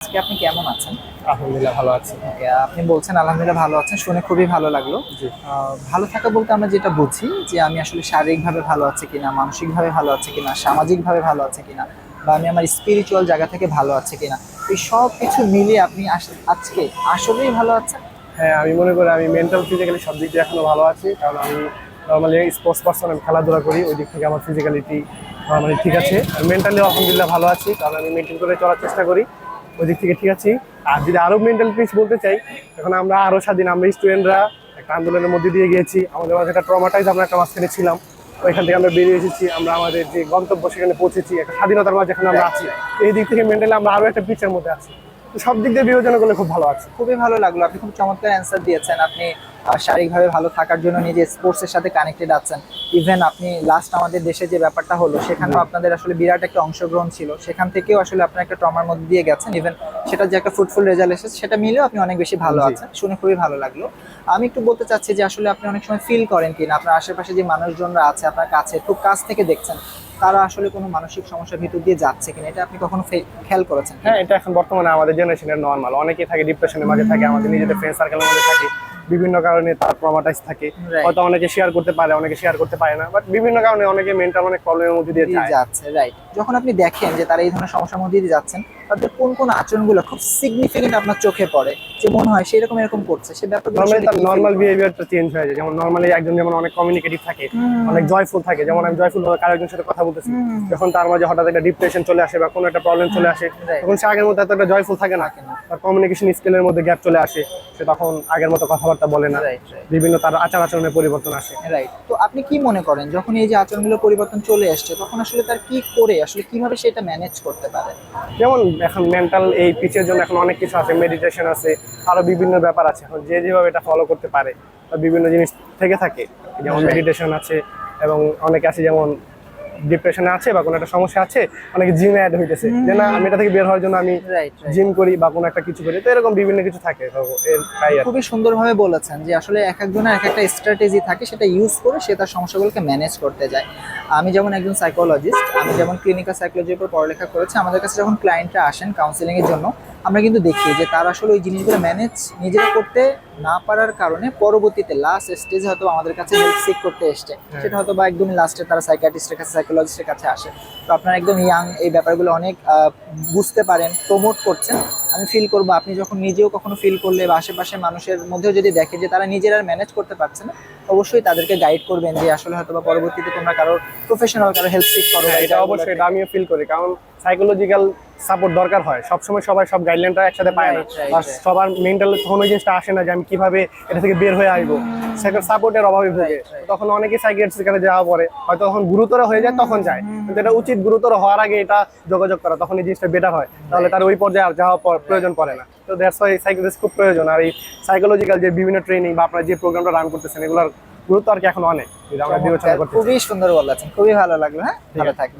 আজকে আপনি কেমন আছেন? আলহামদুলিল্লাহ ভালো আছি। আপনি বলছেন আলহামদুলিল্লাহ ভালো আছেন শুনে খুবই ভালো লাগল। ভালো থাকা বলতে আমরা যেটা বুঝি যে আমি আসলে শারীরিকভাবে ভালো আছি কিনা মানসিকভাবে ভালো আছে কিনা সামাজিকভাবে ভালো আছে কিনা বা আমি আমার স্পিরিচুয়াল জায়গা থেকে ভালো আছে কিনা এই সব কিছু মিলিয়ে আপনি আজকে আসলেই ভালো আছেন? হ্যাঁ আমি মনে করি আমি মেন্টাল ফিজিক্যালি সব দিক দিয়ে এখনও ভালো আছি কারণ আমি নর্মালি স্পোর্টস পার্সন আমি খেলাধুলা করি ওই দিক থেকে আমার ফিজিক্যালিটি নর্মালি ঠিক আছে। মেন্টালি আলহামদুলিল্লাহ ভালো আছি কারণ আমি মেনটেন করে চলার চেষ্টা করি। ওই দিক থেকে ঠিক আছি। আর যদি আরও মেন্টাল পিস বলতে চাই, এখন আমরা আরও স্বাধীন, আমরা স্টুডেন্টরা একটা আন্দোলনের মধ্যে দিয়ে গিয়েছি। আমাদের মাঝে একটা ট্রমাটাইজ আমরা একটা মাঝখানে ছিলাম। ওইখান থেকে আমরা বেরিয়ে এসেছি, আমরা আমাদের যে গন্তব্য সেখানে পৌঁছেছি, একটা স্বাধীনতার মাঝে এখন আমরা আছি। এই দিক থেকে মেন্টালি আমরা আরও একটা পিচের মধ্যে আছি। সব দিক দিয়ে বিবেচনা করলে খুব ভালো আছে। খুবই ভালো লাগল। আপনি খুব চমৎকার অ্যান্সার দিয়েছেন। আপনি শারীরিকভাবে ভালো থাকার জন্য নিজে স্পোর্টসের সাথে কানেক্টেড আছেন। ইভেন আপনি লাস্ট আমাদের দেশে যে ব্যাপারটা হলো সেখানেও আপনাদের আসলে বিরাট একটা অংশগ্রহণ ছিল। সেখান থেকেও আসলে আপনার একটা ট্রমার মধ্যে দিয়ে গেছেন। ইভেন সেটা যে একটা ফুটফুল রেজাল্ট এসেছে সেটা মিলেও আপনি অনেক বেশি ভালো আছেন। শুনে খুবই ভালো লাগল। আমি একটু বলতে চাচ্ছি যে আসলে আপনি অনেক সময় ফিল করেন কিনা। আপনার আশেপাশে যে মানুষজনরা আছে, আপনার কাছে, খুব কাছ থেকে দেখছেন, তারা আসলে কোনো মানসিক সমস্যার ভিতর দিয়ে যাচ্ছে কিনা? এটা আপনি কখনো খেয়াল করেছেন হ্যাঁ এটা এখন বর্তমানে আমাদের জেনারেশনের নর্মাল অনেকেই থাকে ডিপ্রেশনের মাঝে থাকে, আমাদের নিজেদের ফ্রেন্ড সার্কেলের মধ্যে থাকে। বিভিন্ন কারণে তার ট্রমাটাইজ থাকে। হয়তো অনেকে শেয়ার করতে পারে অনেকে শেয়ার করতে পারে না বাট বিভিন্ন কারণে অনেকে মেন্টাল অনেক প্রবলেমের মধ্যে দিয়ে যাচ্ছে রাইট যখন আপনি দেখেন যে তারা এই ধরনের সমস্যার মধ্যে দিয়ে যাচ্ছেন তাদের কোন কোন আচরণগুলো খুব সিগনিফিকেন্ট আপনার চোখে পড়ে? যে মনে হয় সেরকম এরকম করছে সে ব্যাপারগুলো নর্মালি তার নর্মাল? বিহেভিয়ারটা চেঞ্জ হয়ে যায়। যেমন নর্মালি একজন যেমন অনেক কমিউনিকেটিভ থাকে অনেক জয়ফুল থাকে যেমন আমি জয়ফুল ভাবে কারও একজনের সাথে কথা বলতেছি যখন তার মাঝে হঠাৎ একটা ডিপ্রেশন চলে আসে বা কোনো একটা প্রবলেম চলে আসে. তখন সে আগের মতো এত একটা জয়ফুল থাকে না। থাকে না। তার কমিউনিকেশন স্কিলের মধ্যে গ্যাপ চলে আসে সে তখন আগের মতো কথাবার্তা বলে না. বিভিন্ন তার আচার আচরণের পরিবর্তন আসে। রাইট তো আপনি কি মনে করেন যখন এই যে আচরণগুলো পরিবর্তন চলে আসছে তখন আসলে তার কি করে আসলে কীভাবে সেটা ম্যানেজ করতে পারে? যেমন এখন মেন্টাল এই পিচের জন্য এখন অনেক কিছু আছে মেডিটেশন আছে আরও বিভিন্ন ব্যাপার আছে। এখন যে যেভাবে এটা ফলো করতে পারে বা বিভিন্ন জিনিস থেকে থাকে যেমন মেডিটেশন আছে এবং অনেকে আছে যেমন ডিপ্রেশনে আছে বা কোনো একটা সমস্যা আছে অনেকে জিম অ্যাড হইতেছে। যে না আমি এটা থেকে বের হওয়ার জন্য আমি জিম করি বা কোনো একটা কিছু করি। তো এরকম বিভিন্ন কিছু থাকে খুবই সুন্দরভাবে বলেছেন যে আসলে এক একজনের এক একটা স্ট্র্যাটেজি থাকে সেটা ইউজ করে সে তার সমস্যাগুলোকে ম্যানেজ করতে যায়। আমি যেমন একজন সাইকোলজিস্ট আমি যেমন ক্লিনিক্যাল সাইকোলজির উপর পড়ালেখা করেছি আমাদের কাছে যখন ক্লায়েন্টরা আসেন কাউন্সিলিং এর জন্য আমরা কিন্তু দেখি যে তারা আসলে ওই জিনিসগুলো ম্যানেজ নিজেরা করতে না পারার কারণে পরবর্তীতে লাস্ট স্টেজে হয়তো আমাদের কাছে হেল্প সিক করতে এসছে। সেটা হয়তো বা একদমই লাস্টে তারা সাইকিয়াট্রিস্টের কাছে সাইকোলজিস্টের কাছে আসে। তো আপনারা একদম ইয়াং এই ব্যাপারগুলো অনেক বুঝতে পারেন প্রমোট করছেন। আমি ফিল করব আপনি যখন নিজেও কখনো ফিল করলে বা আশেপাশে মানুষের মধ্যেও যদি দেখে যে তারা নিজেরা ম্যানেজ করতে পারছে না অবশ্যই তাদেরকে গাইড করবেন যে আসলে হয়তো বা পরবর্তীতে তোমরা কারোর প্রফেশনাল কারও হেল্প সিক করো হ্যাঁ, এটা অবশ্যই এটা আমিও ফিল করি। কারণ সাইকোলজিক্যাল সাপোর্ট দরকার হয়। সবসময় সবাই সব গাইডলাইনটা একসাথে পায় না। আর সবার মেন্টাল তখন ওই জিনিসটা আসে না যে আমি কীভাবে এটা থেকে বের হয়ে আসব। সেকেন্ড সাপোর্টের অভাবে ভোগে. তখন অনেকে সাইকিয়াট্রিস্টের কাছে যাওয়া পরে হয়তো তখন গুরুতর হয়ে যায় তখন যায়। কিন্তু এটা উচিত গুরুতর হওয়ার আগে এটা যোগাযোগ করা। তখন এই জিনিসটা বেটার হয়। তাহলে তার ওই পর্যায়ে আর যাওয়া পর- প্রয়োজন পড়ে না। তো দ্যাটস ওয়াই সাইকোলজিস্ট খুব প্রয়োজন। আর এই সাইকোলজিক্যাল যে বিভিন্ন ট্রেনিং বা আপনারা যে প্রোগ্রামটা রান করতেছেন এগুলোর গুরুত্ব আর কি এখন অনেক। আমরা বিবেচনা করতে খুবই সুন্দর বলেছেন। খুবই ভালো লাগল হ্যাঁ? ভালো থাকবেন।